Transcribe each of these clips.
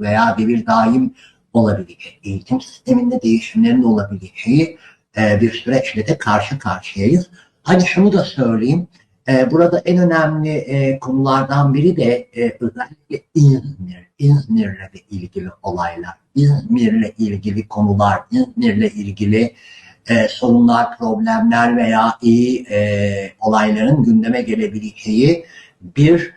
veya devir daim olabilecek, eğitim sisteminde değişimlerin olabileceği e, bir süreçle de karşı karşıyayız. Hadi şunu da söyleyeyim. E, burada en önemli e, konulardan biri de özellikle İzmir, İzmir'le de ilgili olaylar, İzmir'le ilgili konular, İzmir'le ilgili sorunlar, problemler veya iyi olayların gündeme gelebileceği bir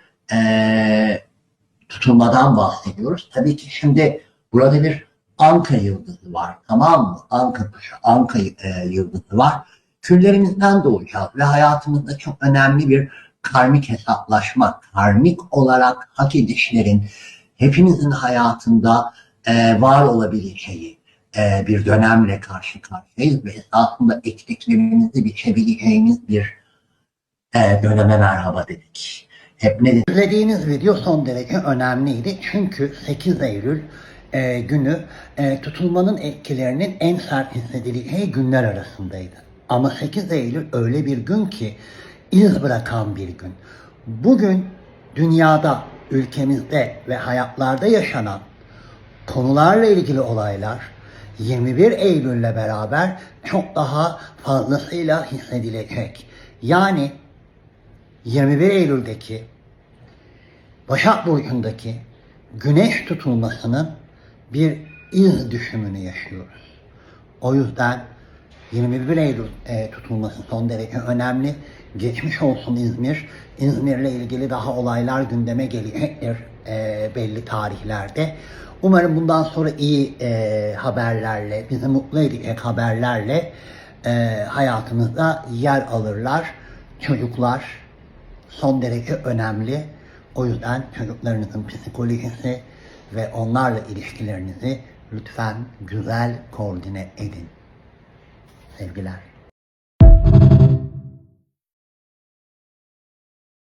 tutulmadan bahsediyoruz. Tabii ki şimdi burada bir Anka yıldızı var. Tamam mı? Anka Anka e, yıldızı var. Küllerimizden doğacağız ve hayatımızda çok önemli bir karmik hesaplaşma, karmik olarak hak edişlerin hepimizin hayatında e, var olabileceği e, bir dönemle karşı karşıyayız ve esasında ektiklerimizi biçebileceğimiz bir e, döneme merhaba dedik. Hep ne? İzlediğiniz video son derece önemliydi çünkü 8 Eylül e, günü e, tutulmanın etkilerinin en sert hissedileceği günler arasındaydı. Ama 8 Eylül öyle bir gün ki iz bırakan bir gün. Bugün dünyada, ülkemizde ve hayatlarda yaşanan konularla ilgili olaylar 21 Eylül'le beraber çok daha fazlasıyla hissedilecek. Yani 21 Eylül'deki Başak Burcu'ndaki güneş tutulmasının bir iz düşümünü yaşıyoruz. O yüzden 21 Eylül e, tutulması son derece önemli. Geçmiş olsun İzmir. İzmir'le ilgili daha olaylar gündeme gelecektir e, belli tarihlerde. Umarım bundan sonra iyi e, haberlerle, bizi mutlu edecek haberlerle e, hayatımızda yer alırlar. Çocuklar son derece önemli. O yüzden çocuklarınızın psikolojisi ve onlarla ilişkilerinizi lütfen güzel koordine edin. Sevgiler.